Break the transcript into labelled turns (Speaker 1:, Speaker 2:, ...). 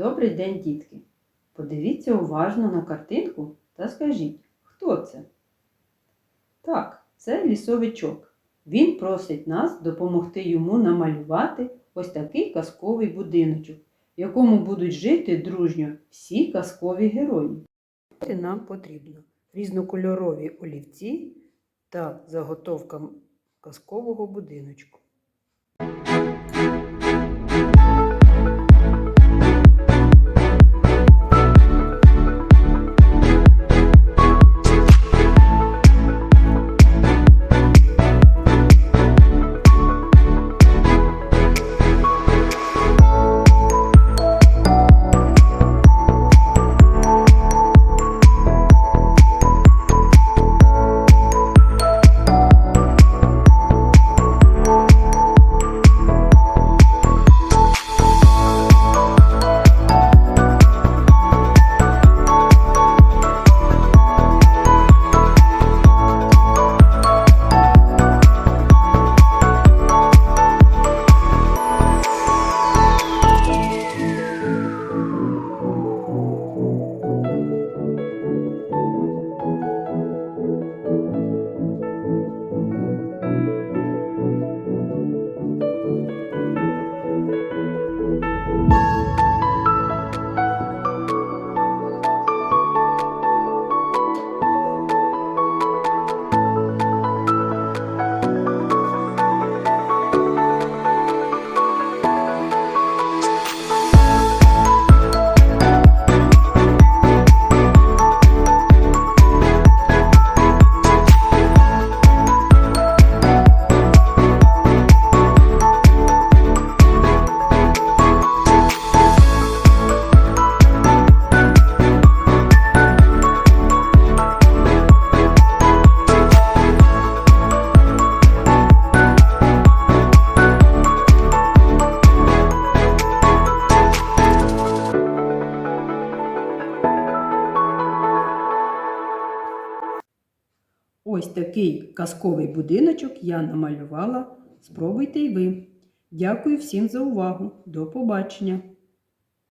Speaker 1: Добрий день, дітки! Подивіться уважно на картинку та скажіть, хто це? Так, це лісовичок. Він просить нас допомогти йому намалювати ось такий казковий будиночок, в якому будуть жити дружньо всі казкові герої. Нам потрібно різнокольорові олівці та заготовка казкового будиночку. Ось такий казковий будиночок я намалювала. Спробуйте й ви. Дякую всім за увагу. До побачення!